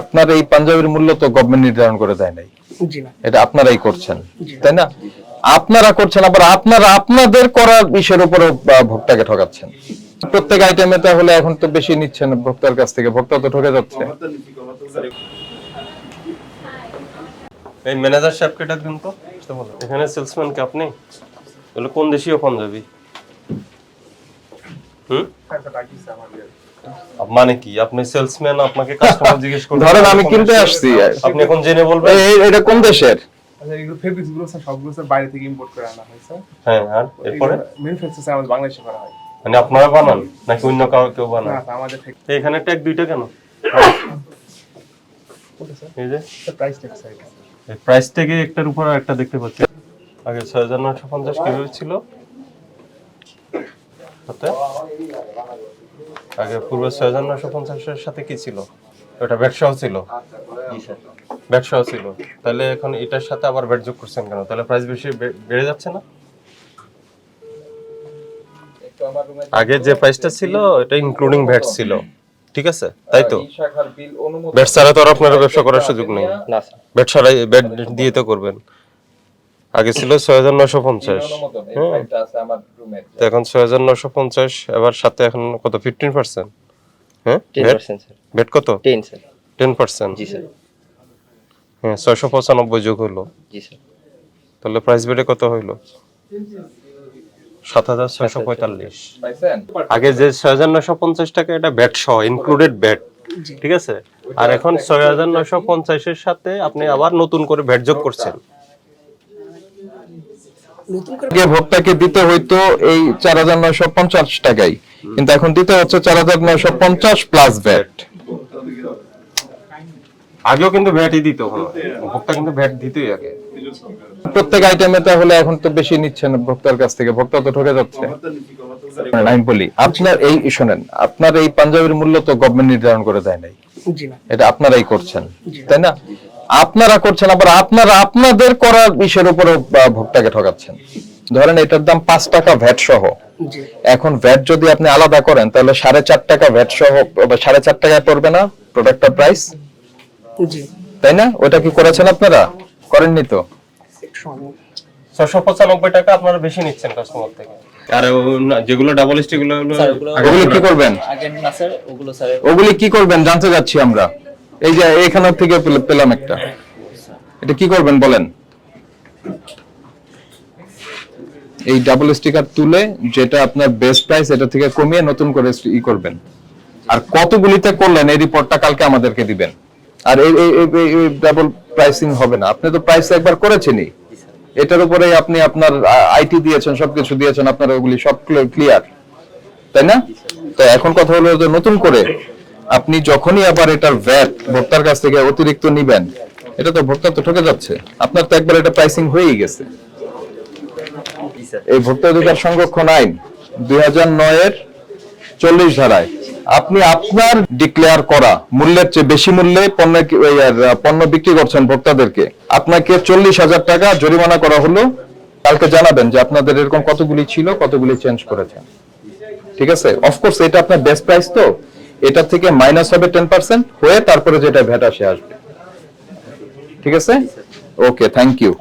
আপনার এই পাঞ্জাবির মূল্য তো গভর্নমেন্ট নির্ধারণ করে দেয় নাই। এটা আপনারাই করছেন তাই না? আপনারা করছেন আবার আপনারা আপনাদের করার বিষয়ের উপরে ভোক্তাকে ঠকাচ্ছেন। প্রত্যেক আইটেমে তাহলে এখন তো বেশি নিচ্ছেন ভোক্তার কাছ থেকে ভোক্তা তো ঠকে যাচ্ছে। এই ম্যানেজার সাহেবকে ডাকবেন তো এখানে সেলসম্যান কে আপনি? এগুলো কোন দেশীয় পাঞ্জাবি? হুম? মানে কি? আপনি সেলসম্যান আপনাকে কাস্টমার জিজ্ঞেস করবে ধরেন আমি কিনতে আসছি। আপনি এখন জেনে বলবেন? এটা কোন দেশের? আচ্ছা এগুলো ফেব্রিক্সগুলো স্যার সবগুলো স্যার বাইরে থেকে ইম্পোর্ট করে আনা হয়েছে হ্যাঁ আর এরপরে? ম্যানুফ্যাকচার স্যার আমাদের বাংলাদেশে করা হয়। মানে আপনারা বানান? নাকি অন্য কাউ কেউ বানান না আমাদের থেকে এখানে ট্যাগ দুইটা কেন? এই যে? প্রাইস ট্যাগ স্যার এই প্রাইস থেকে একটার উপর একটা দেখতে পাচ্ছি। আগে ছয় হাজার নয়শো পঞ্চাশ কীভাবে ছিল। আগে পূর্বে ছয় হাজার নয়শো পঞ্চাশের সাথে কি ছিল? ওটা ব্যবসাও ছিল? ব্যবসাও ছিল। তাহলে এখন এটার সাথে আবার ব্যাট যোগ করছেন কেন? তাহলে প্রাইস বেশি বেড়ে যাচ্ছে না? আগে যে প্রাইসটা ছিল এটা ইনক্লুডিং ভ্যাট ছিল। ঠিক আছে? তাই তো? ব্যাট ছাড়া তো আর আপনার ব্যবসা করার সুযোগ নেই। ব্যাট ছাড়াই ব্যাট দিয়ে তো করবেন। আগে ছিল ছয় হাজার নশো পঞ্চাশ তো এখন ছয় হাজার নশো পঞ্চাশ এবার সাথে এখন কত ফিফটিন পার্সেন্ট হ্যাঁ ভ্যাট কত? টেন পার্সেন্ট জি স্যার হ্যাঁ ছয়শো পঁচানব্বই যোগ হলো। তাহলে প্রাইস বেড়ে কত হইল? সাত হাজার ছয়শো পঁয়তাল্লিশ। আগে যে ছয় হাজার নশো পঞ্চাশ টাকা এটা ব্যাট সহ ইনক্লুডেড ব্যাট ঠিক আছে? আর এখন ছয় হাজার নশো পঞ্চাশের সাথে আপনি আবার নতুন করে ভ্যাট যোগ করছেন। আগে ভোক্তাকে দিতে হইতো এই চার হাজার নয়শো পঞ্চাশ টাকাই কিন্তু এখন দিতে হচ্ছে চার হাজার নয়শো পঞ্চাশ প্লাস ভ্যাট আগেও কিন্তু ভ্যাটই দিত ভোক্তা কিন্তু ভ্যাট দিতই আগে। প্রত্যেক আইটেমে তাহলে এখন তো বেশি নিচ্ছেন ভোক্তার কাছ থেকে। ভোক্তা তো ঠকে যাচ্ছে। আমি বলি আপনার এই শোনেন আপনার এই পাঞ্জাবির মূল্য তো গভর্নমেন্ট নির্ধারণ করে দেয় নাই। এটা আপনারাই করছেন তাই না? আপনারা করছেন আবার আপনারা আপনাদের করার বিষয়ের উপরে ভোক্তাকে ঠকাচ্ছেন। ধরেন এটার দাম পাঁচ টাকা ভ্যাট সহ। এখন ভ্যাট যদি আপনি আলাদা করেন তাহলে সাড়ে চার টাকা ভ্যাট সহ সাড়ে চার টাকায় পড়বে না প্রোডাক্টটা প্রাইস তাই না? ওটা কি করেছেন আপনারা? করেননি তো? ছশো পঁচানব্বই টাকা আপনারা বেশি নিচ্ছেন কাস্টমার থেকে। আর যেগুলো ডাবল স্টিকগুলো ওগুলো কি করবেন? ওগুলো কি করবেন? জানতে যাচ্ছি আমরা। এই যে এখান থেকে পেলাম একটা। এটা কি করবেন বলেন? এই ডাবল স্টিকার তুলে যেটা আপনার বেস্ট প্রাইস এটা থেকে কমিয়ে নতুন করে ই করবেন। আর কতগুলিতে করলেন, এই রিপোর্টটা কালকে আমাদেরকে দিবেন। আর এই ডাবল প্রাইসিং হবে না। আপনি তো প্রাইস একবার করেছেনই। এটার উপরে আপনি আপনার আইটি দিয়েছেন, সবকিছু দিয়েছেন, আপনার ওগুলি সব ক্লিয়ার তাই না? তো এখন কথা হলো যে নতুন করে আপনি যখনই আবার এটার ভ্যাট ভোক্তার কাছ থেকে অতিরিক্ত নিবেন, এটা তো ভোক্তা তো ঠকে যাচ্ছে। আপনার তো একবার এটা প্রাইসিং হয়েই গেছে। এই ভোক্তা অধিকার সংরক্ষণ আইন দুই নয়ের চল্লিশ ধারায় আপনি আপনার ডিক্লেয়ার করা মূল্যের চেয়ে বেশি মূল্যে পণ্য পণ্য বিক্রি করছেন ভোক্তাদেরকে। আপনাকে চল্লিশ হাজার টাকা জরিমানা করা হলো। কালকে জানাবেন যে আপনাদের এরকম কতগুলি ছিল, কতগুলি চেঞ্জ করেছেন। ঠিক আছে? অফকোর্স এটা আপনার বেস্ট প্রাইস তো। এটা থেকে মাইনাস হবে টেন পার্সেন্ট হয়ে তারপরে যেটা ভ্যাট আসে আসবে। ঠিক আছে? Okay thank you